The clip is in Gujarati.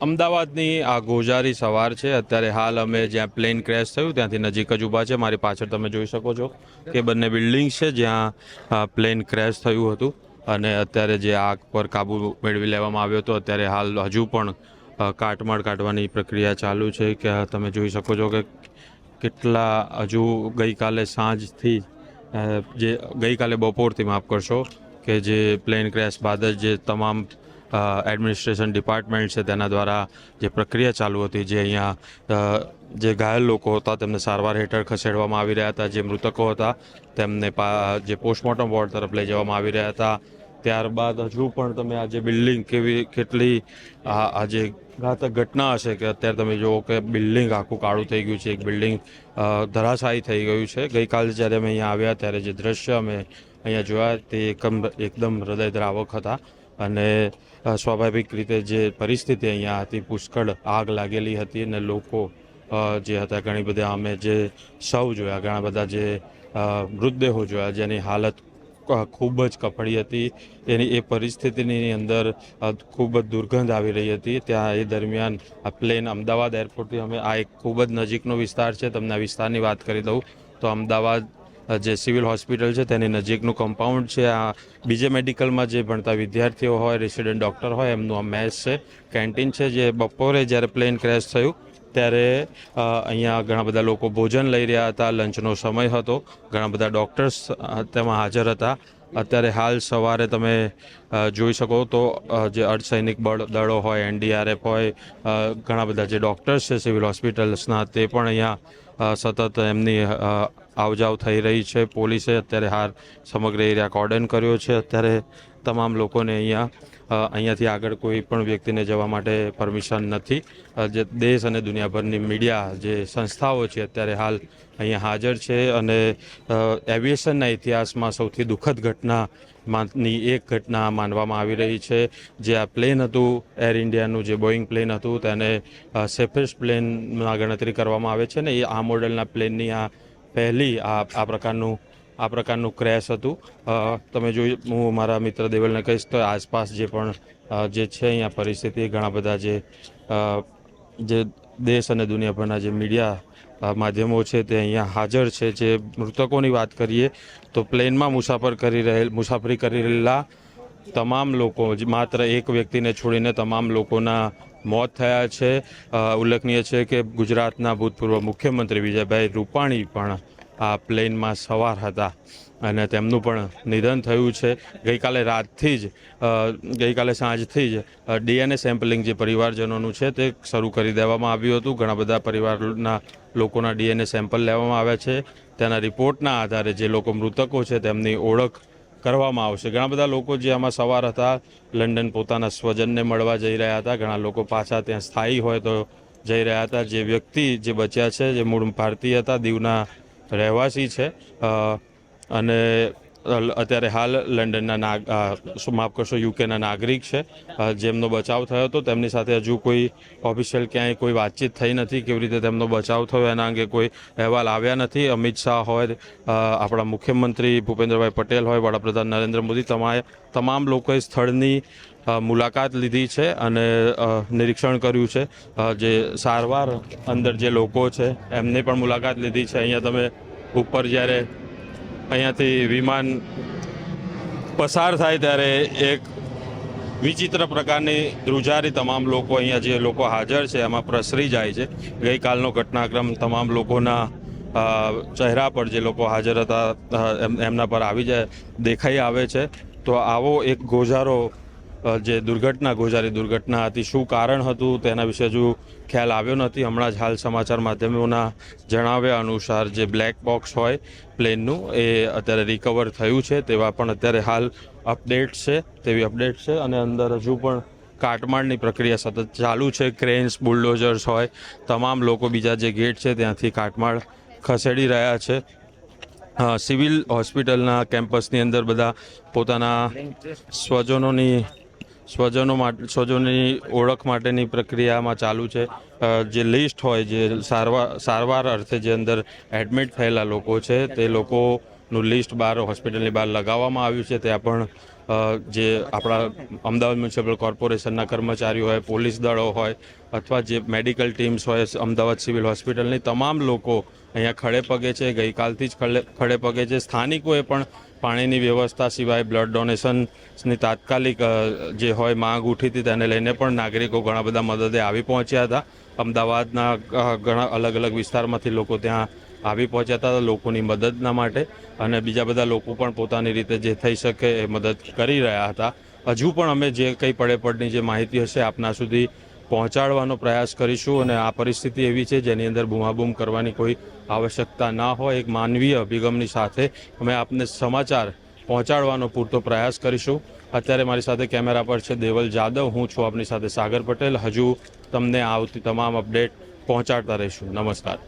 અમદાવાદની આ ગોજારી સવાર છે. અત્યારે હાલ અમે જ્યાં પ્લેન ક્રેશ થયું ત્યાંથી નજીક જ ઊભા છે. મારી પાછળ તમે જોઈ શકો છો કે બંને બિલ્ડિંગ છે જ્યાં પ્લેન ક્રેશ થયું હતું. અને અત્યારે જે આગ પર કાબુ મેળવી લેવામાં આવ્યો હતો, અત્યારે હાલ હજુ પણ કાટમાળ કાઢવાની પ્રક્રિયા ચાલુ છે કે તમે જોઈ શકો છો કે કેટલા હજુ ગઈકાલે સાંજથી જે ગઈકાલે બપોરથી માફ કરશો કે જે પ્લેન ક્રેશ બાદ જ જે તમામ એડમિનિસ્ટ્રેશન ડિપાર્ટમેન્ટ છે, તેના દ્વારા જે પ્રક્રિયા ચાલુ હતી, જે અહીંયા જે ઘાયલ લોકો હતા, તેમને સારવાર હેઠળ ખસેડવામાં આવી રહ્યા હતા, જે મૃતકો હતા, તેમને જે પોસ્ટમોર્ટમ વોર્ડ તરફ લઈ જવામાં આવી રહ્યા હતા. ત્યારબાદ હજુ પણ તમે આજે બિલ્ડિંગ કેવી, કેટલી, આ આ જે ઘાતક ઘટના હશે કે અત્યારે તમે જુઓ કે બિલ્ડિંગ આખું કાળું થઈ ગયું છે, એક બિલ્ડિંગ ધરાશાયી થઈ ગયું છે. ગઈકાલે જ્યારે અમે અહીંયા આવ્યા, ત્યારે જે દ્રશ્ય અમે અહીંયા જોયા, તે એકમ, એકદમ હૃદયદ્રાવક હતા. અને સ્વાભાવિક રીતે જે પરિસ્થિતિ અહીંયા હતી, પુષ્કળ આગ લાગેલી હતી અને લોકો જે હતા, ઘણી બધા અમે જે સૌ જોયા, ઘણા બધા જે મૃતદેહો જોયા, જેની હાલત ખૂબ જ કફળી હતી. એની, એ પરિસ્થિતિની અંદર ખૂબ જ દુર્ગંધ આવી રહી હતી. ત્યાં એ દરમિયાન પ્લેન અમદાવાદ એરપોર્ટથી અમે, આ એક ખૂબ જ નજીકનો વિસ્તાર છે, તમને આ વિસ્તારની વાત કરી દઉં. તો અમદાવાદ જે સિવિલ હોસ્પિટલ છે તેની નજીકનું કમ્પાઉન્ડ છે. આ બીજે મેડિકલમાં જે ભણતા વિદ્યાર્થીઓ હોય રેસિડેન્ટ ડૉક્ટર હોય, એમનું આ મેસ છે. કેન્ટીન છે જે બપોરે જ્યારે પ્લેન ક્રેશ થયું, ત્યારે અહીંયા ઘણા બધા લોકો ભોજન લઈ રહ્યા હતા. લંચનો સમય હતો. ઘણા બધા ડૉક્ટર્સ તેમાં હાજર હતા. અત્યારે હાલ સવારે તમે જોઈ શકો તો જે અર્ધસૈનિક બળ, દળો હોય, એનડીઆરએફ હોય ઘણા બધા જે ડૉક્ટર્સ છે, સિવિલ હોસ્પિટલ્સના, તે પણ અહીંયા સતત એમની આવજાવ થઈ રહી છે. પોલીસે અત્યારે હાલ સમગ્ર એરિયા કોર્ડન કર્યો છે. અત્યારે તમામ લોકોને અહીંયા અહીંયાથી આગળ કોઈ પણ વ્યક્તિને જવા માટે પરમિશન નથી. જે દેશ અને દુનિયાભરની મીડિયા જે સંસ્થાઓ છે અત્યારે હાલ અહીંયા હાજર છે અને એવિએશનના ઇતિહાસમાં સૌથી દુઃખદ ઘટના માંની એક ઘટના માનવામાં આવી રહી છે. જે આ પ્લેન હતું, એર ઇન્ડિયાનું જે બોઈંગ પ્લેન હતું, તેને સેફેસ્ટ પ્લેનમાં ગણતરી કરવામાં આવે છે ને એ આ મોડલના પ્લેનની આ પહેલી આ આ પ્રકારનું આ પ્રકારનું ક્રેશ હતું. તમે જોઈ હું મારા મિત્ર દેવલને કહીશ તો આસપાસ જે પણ જે છે અહીંયા પરિસ્થિતિ, ઘણા બધા જે જે દેશ અને દુનિયાભરના જે મીડિયા માધ્યમો છે તે અહીંયા હાજર છે. જે મૃતકોની વાત કરીએ તો પ્લેનમાં મુસાફર કરી રહેલ મુસાફરી કરી રહેલા તમામ લોકો માત્ર એક વ્યક્તિને છોડીને તમામ લોકોના મોત થયા છે. ઉલ્લેખનીય છે કે ગુજરાતના ભૂતપૂર્વ મુખ્યમંત્રી વિજયભાઈ રૂપાણી પણ આ પ્લેનમાં સવાર હતા અને તેમનું પણ નિધન થયું છે. ગઈકાલે રાતથી જ ગઈકાલે સાંજથી જ ડીએનએ સેમ્પલિંગ જે પરિવારજનોનું છે તે શરૂ કરી દેવામાં આવ્યું હતું. ઘણા બધા પરિવારના લોકોના ડીએનએ સેમ્પલ લેવામાં આવ્યા છે. તેના રિપોર્ટના આધારે જે લોકો મૃતકો છે તેમની ઓળખ કરવામાં આવશે. ઘણા બધા લોકો જે આમાં સવાર હતા, લંડન પોતાના સ્વજનને મળવા જઈ રહ્યા હતા. ઘણા લોકો પાછા ત્યાં સ્થાયી હોય તો જઈ રહ્યા હતા. જે વ્યક્તિ જે બચ્યા છે, જે મૂળ ભારતીય હતા, દીવના રહેવાસી છે. અને અત્યારે હાલ લંડનના નાગ માફ કરશો, યુકેના નાગરિક છે. જેમનો બચાવ થયો હતો, તેમની સાથે હજુ કોઈ ઓફિશિયલ ક્યાંય કોઈ વાતચીત થઈ નથી, કેવી રીતે તેમનો બચાવ થયો, એના અંગે કોઈ અહેવાલ આવ્યા નથી. અમિત શાહ હોય આપણા મુખ્યમંત્રી ભૂપેન્દ્રભાઈ પટેલ હોય, વડાપ્રધાન નરેન્દ્ર મોદી તમામ તમામ લોકોએ સ્થળની મુલાકાત લીધી છે અને નિરીક્ષણ કર્યું છે. જે સારવાર અંદર જે લોકો છે, એમને પણ મુલાકાત લીધી છે. અહીંયા તમે ઉપર જ્યારે અહીંયાથી વિમાન પસાર થાય ત્યારે એક વિચિત્ર પ્રકારની ધ્રુજારી તમામ લોકો અહીંયા જે લોકો હાજર છે, એમાં પ્રસરી જાય છે. ગઈકાલનો ઘટનાક્રમ તમામ લોકોના ચહેરા પર જે લોકો હાજર હતા એમ- એમના પર આવી જાય, દેખાઈ આવે છે. તો આવો એક ગોજારો જે દુર્ઘટના ગોજારી દુર્ઘટના હતી, શું કારણ હતું, તેના વિશે હજુ ખ્યાલ આવ્યો નથી. હમણાં જ હાલ સમાચાર માધ્યમોના જણાવ્યા અનુસાર જે બ્લેક બોક્સ હોય પ્લેનનું, એ અત્યારે રિકવર થયું છે. તેવા પણ અત્યારે હાલ અપડેટ છે, તેવી અપડેટ છે. અને અંદર હજુ પણ કાટમાળની પ્રક્રિયા સતત ચાલુ છે. ક્રેન્સ બુલડોઝર્સ હોય, તમામ લોકો બીજા જે ગેટ છે, ત્યાંથી કાટમાળ ખસેડી રહ્યા છે. સિવિલ હોસ્પિટલના કેમ્પસની અંદર બધા પોતાના સ્વજનોની સ્વજનો માટે, સ્વજનોની ઓળખ માટેની પ્રક્રિયામાં ચાલુ છે. જે લિસ્ટ હોય, જે સારવાર સારવાર અર્થે જે અંદર એડમિટ થયેલા લોકો છે, તે લોકોનું લિસ્ટ બહાર, હોસ્પિટલની બહાર લગાવવામાં આવ્યું છે. ત્યાં પણ જે આપણા અમદાવાદ મ્યુનિસિપલ કોર્પોરેશનના કર્મચારીઓ હોય, પોલીસ દળો હોય, અથવા જે મેડિકલ ટીમ્સ હોય, અમદાવાદ સિવિલ હોસ્પિટલની તમામ લોકો અહીંયા ખડે પગે છે. ગઈકાલથી જ ખડે ખડે પગે છે. સ્થાનિકોએ પણ પાણીની વ્યવસ્થા સિવાય બ્લડ ડોનેશન્સની તાત્કાલિક જે હોય માંગ ઉઠી હતી તેને લઈને પણ નાગરિકો ઘણા બધા મદદે આવી પહોંચ્યા હતા. અમદાવાદના ઘણા અલગ અલગ વિસ્તારમાંથી લોકો ત્યાં આવી પહોંચ્યા હતા લોકોની મદદના માટે અને બીજા બધા લોકો પણ પોતાની રીતે જે થઈ શકે એ મદદ કરી રહ્યા હતા. હજુ પણ અમે જે કંઈ પડે પડની જે માહિતી હશે આપના સુધી પહોંચાડવાનો પ્રયાસ કરીશું અને આ પરિસ્થિતિ એવી છે જેની અંદર બૂમાબૂમ કરવાની કોઈ આવશ્યકતા ના હોય. એક માનવીય અભિગમની સાથે અમે આપને સમાચાર પહોંચાડવાનો પૂરતો પ્રયાસ કરીશું. અત્યારે મારી સાથે કેમેરા પર છે દેવલ જાદવ. હું છું આપની સાથે સાગર પટેલ. હજુ તમને આવતી તમામ અપડેટ પહોંચાડતા રહીશું. નમસ્કાર.